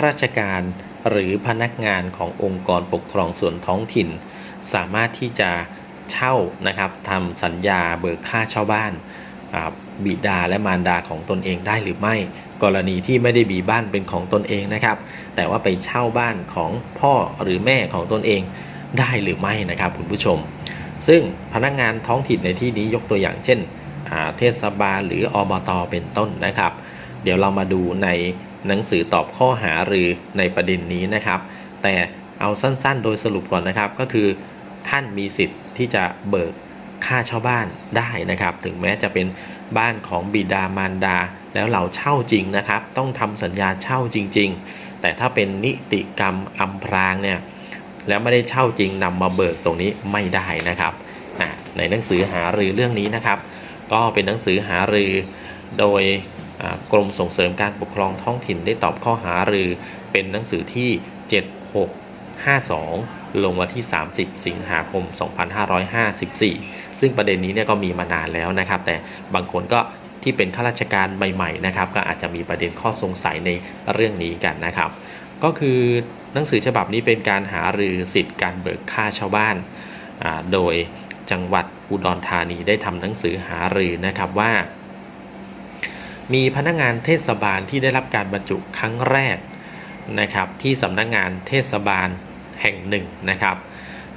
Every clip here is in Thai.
ข้าราชการหรือพนักงานขององค์กรปกครองส่วนท้องถิ่น สามารถที่จะเช่านะครับทำสัญญาเบิกค่าเช่าบ้านบิดาและมารดาของตนเองได้หรือไม่ กรณีที่ไม่ได้มีบ้านเป็นของตนเองนะครับ แต่ว่าไปเช่าบ้านของพ่อหรือแม่ของตนเองได้หรือไม่นะครับคุณผู้ชม ซึ่งพนักงานท้องถิ่นในที่นี้ยกตัวอย่างเช่นเทศบาลหรืออบตเป็นต้นนะครับ เดี๋ยวเรามาดูใน หนังสือตอบข้อหารือในประเด็นนี้นะครับ แต่เอาสั้นๆ โดยสรุปก่อนนะครับ ก็คือท่านมีสิทธิ์ที่จะเบิกค่าเช่าบ้านได้นะครับ ถึงแม้จะเป็นบ้านของบิดามารดา แล้วเราเช่าจริงนะครับ ต้องทำสัญญาเช่าจริง ๆ แต่ถ้าเป็นนิติกรรมอำพรางเนี่ยแล้วไม่ได้เช่าจริงนำมาเบิกตรงนี้ไม่ได้นะครับในหนังสือหารือเรื่องนี้นะครับ ก็เป็นหนังสือหารือโดย กรมส่งเสริมการปกครองท้องถิ่นได้ตอบข้อหารือเป็นหนังสือที่ 7652 ลงวันที่ 30 สิงหาคม 2554 ซึ่งประเด็นนี้เนี่ยก็มีมานานแล้วนะครับ แต่บางคนก็ที่เป็นข้าราชการใหม่ๆนะครับ ก็อาจจะมีประเด็นข้อสงสัยในเรื่องนี้กันนะครับ ก็คือหนังสือฉบับนี้เป็นการหารือสิทธิ์การเบิกค่าชาวบ้าน โดยจังหวัดอุดรธานีได้ทำหนังสือหารือนะครับว่า มีพนักงานเทศบาลที่ได้รับการบรรจุครั้งแรกนะครับที่สำนักงงานเทศบาลแห่งหนึ่งนะครับ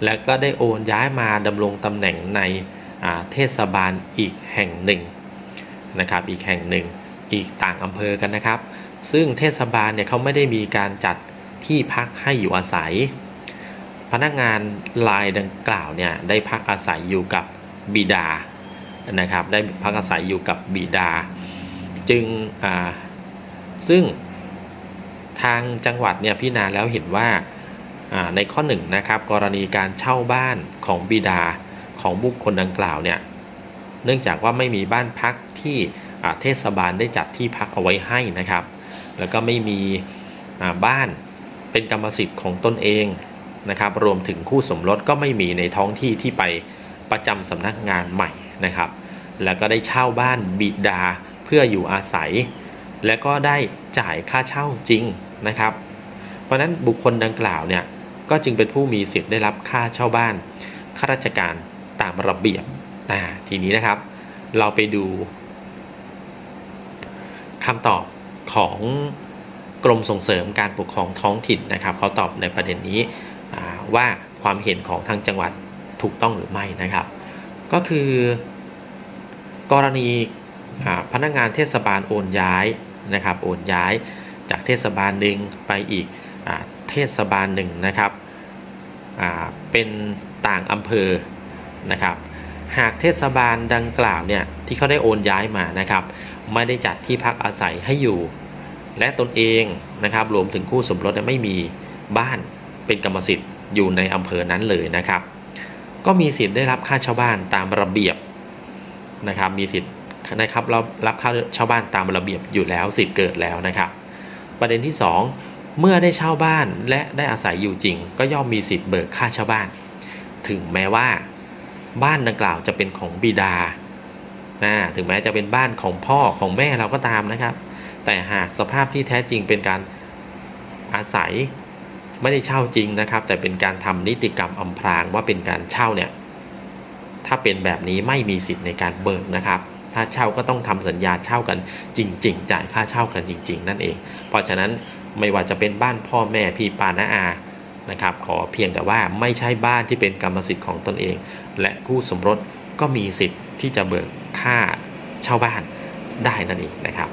แล้วก็ได้โอนย้ายมาดำรงตำแหน่งในเทศบาลอีกแห่งหนึ่งนะครับอีกแห่งหนึ่งอีกต่างอำเภอกันนะครับ ซึ่งเทศบาลเนี่ยเขาไม่ได้มีการจัดที่พักให้อยู่อาศัย พนักงานรายดังกล่าวเนี่ยได้พักอาศัยอยู่กับบิดานะครับได้พักอาศัยอยู่กับบิดา จึงซึ่งทางจังหวัดเนี่ยพิจารณาแล้วเห็นว่าในข้อ1นงนะครับกรณีการเช่าบ้านของบิดาของบุคคลดังกล่าวเนี่ยเนื่องจากว่าไม่มีบ้านพักที่เทศบาลได้จัดที่พักเอาไว้ให้นะครับ แล้วก็ไม่มีบ้านเป็นกรรมสิทธิ์ของตนเองนะครับ รวมถึงคู่สมรสก็ไม่มีในท้องที่ที่ไปประจำสำนักงานใหม่นะครับ แล้วก็ได้เช่าบ้านบิดา พื่ออยู่อาศัย และก็ได้จ่ายค่าเช่าจริงนะครับ เพราะฉะนั้นบุคคลดังกล่าวเนี่ยก็จึงเป็นผู้มีสิทธิ์ได้รับค่าเช่าบ้านข้าราชการตามระเบียบนะทีนี้นะครับ เราไปดูคำตอบของกรมส่งเสริมการปกครองท้องถิ่นนะครับเขาตอบในประเด็นนี้ว่าความเห็นของทางจังหวัดถูกต้องหรือไม่นะครับ ก็คือกรณี พนักงานเทศบาลโอนย้ายนะครับโอนย้ายจากเทศบาลหนึ่งไปอีกอเทศบาลหนึ่งนะครับเป็นต่างอำเภอนะครับหากเทศบาลดังกล่าวเนี่ยที่เขาได้โอนย้ายมานะครับไม่ได้จัดที่พักอาศัยให้อยู่ และตนเองนะครับรวมถึงคู่สมรสไม่มีบ้านเป็นกรรมสิทธิ์อยู่ในอำเภอนั้นเลยนะครับ ก็มีสิทธิ์ได้รับค่าเช่าบ้านตามระเบียบนะครับมีสิทธิ์ นะครับเรับรับค่าเช่าบ้านตามระเบียบอยู่แล้วสิทธิ์เกิดแล้วนะครับ ประเด็นที่ 2 เมื่อได้เช่าบ้านและได้อาศัยอยู่จริง ก็ย่อมมีสิทธิ์เบิกค่าเช่าบ้าน ถึงแม้ว่า บ้านดังกล่าวจะเป็นของบิดานะถึงแม้จะเป็นบ้านของพ่อของแม่เราก็ตามนะครับ แต่หากสภาพที่แท้จริงเป็นการอาศัยไม่ได้เช่าจริงนะครับ แต่เป็นการทำนิติกรรมอำพรางว่าเป็นการเช่าเนี่ยถ้าเป็นแบบนี้ไม่มีสิทธิ์ในการเบิกนะครับ ถ้าเช่าก็ต้องทำสัญญาเช่ากันจริง ๆ จ่ายค่าเช่ากันจริง ๆ นั่นเอง เพราะฉะนั้นไม่ว่าจะเป็นบ้านพ่อแม่พี่ปานาอานะครับขอเพียงแต่ว่าไม่ใช่บ้านที่เป็นกรรมสิทธิ์ของตนเอง และคู่สมรสก็มีสิทธิ์ที่จะเบิกค่าเช่าบ้านได้นั่นเองนะครับ